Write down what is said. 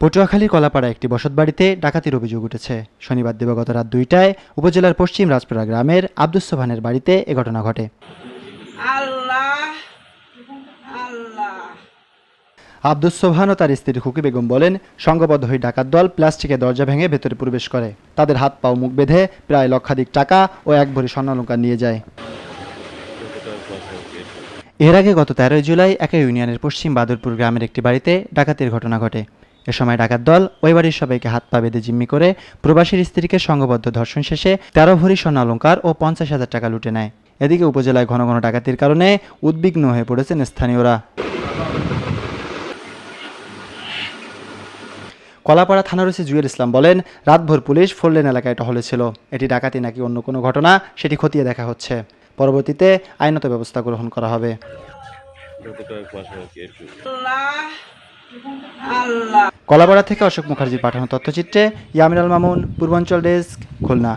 পটুয়াখালীর কলাপাড়া একটি বসতবাড়িতে ডাকাতির অভিযোগ উঠেছে। শনিবার দিবাগত রাত দুইটায় উপজেলার পশ্চিম রাজপুরা গ্রামের আব্দুস সোভানের বাড়িতে এ ঘটনা ঘটে। আব্দুস সোভান ও তার স্ত্রী খুকি বেগম বলেন সংঘবদ্ধ হয়ে ডাকাত দল প্লাস্টিকের দরজা ভেঙে ভেতরে প্রবেশ করে। তাদের হাত পাও মুখ বেঁধে প্রায় লক্ষাধিক টাকা ও এক ভরি স্বর্ণালঙ্কার নিয়ে যায়। এর আগে গত তেরোই জুলাই একই ইউনিয়নের পশ্চিম বাদুরপুর গ্রামের একটি বাড়িতে ডাকাতির ঘটনা ঘটে। এ সময় ডাকাত দল ওই বাড়ির সবাইকে হাত পা বেঁধে জিম্মি করে প্রবাসীর স্ত্রীকে সংঘবদ্ধ ধর্ষণ শেষে তেরো ভরি স্বর্ণালঙ্কার ও পঞ্চাশ হাজার টাকা লুটে নেয়। এদিকে উপজেলায় ঘন ঘন ডাকাতির কারণে উদ্বিগ্ন হয়ে পড়েছেন স্থানীয়রা। কলাপাড়া থানার ওসি জুয়েল ইসলাম বলেন রাতভর পুলিশ ফোরলেন এলাকায় টহলে ছিল। এটি ডাকাতি নাকি অন্য কোনো ঘটনা সেটি খতিয়ে দেখা হচ্ছে। পরবর্তীতে আইনত ব্যবস্থা গ্রহণ করা হবে। আল্লাহ আল্লাহ। কলাপাড়া থেকে অশোক মুখার্জির পাঠানো তথ্যচিত্রে ইয়ামিনাল মামুন পূর্বাঞ্চল ডেস্ক খুলনা।